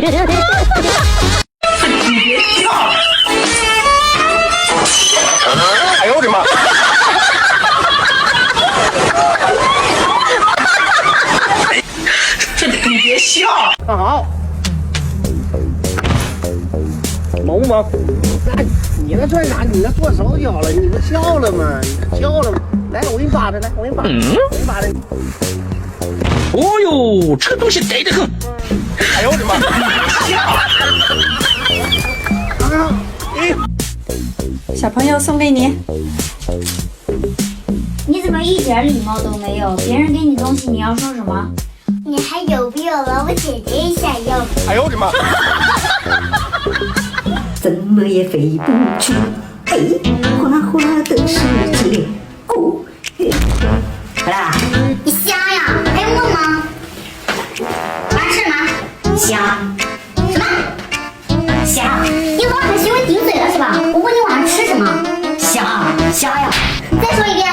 你别笑！哎呦我的妈！这你别笑！好，猛不猛？你那算啥？你那做手脚了？你不叫了吗？叫了吗？来，我给你扒它来，我给你扒，嗯，扒它。哦呦，这东西呆得很。哎呦我的妈！小朋友送给你，你怎么一点礼貌都没有？别人给你东西，你要说什么？你还有没有了？我姐姐也想要。哎呦我的妈！怎么也飞不去。哎，花花的世界，虾什么？虾你昨晚还学会顶嘴了是吧？我问你晚上吃什么？虾虾呀，再说一遍。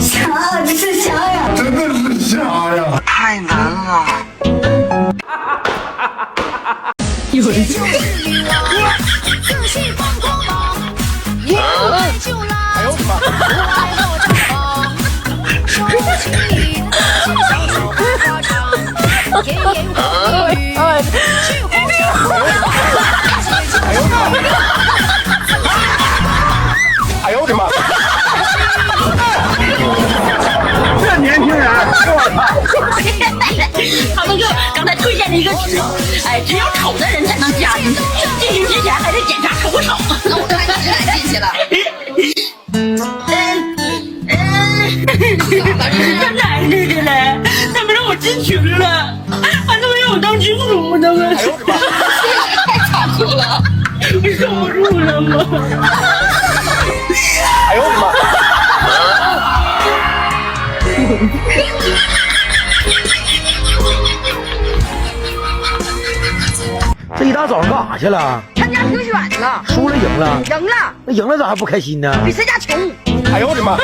虾这是虾呀，真的是虾呀！哎 有的人才能加进去，进去之前还得检查手不丑。那我看你是哪进去了？嗯嗯，这哪去的嘞？他们让我进群了，还他妈让我当群主呢！我哎呦我的妈！太残酷了，我受不住了吗？大早上干啥去了？参加评选了，输了赢了？赢了，那赢了咋还不开心呢？比谁家穷。哎呦我的妈！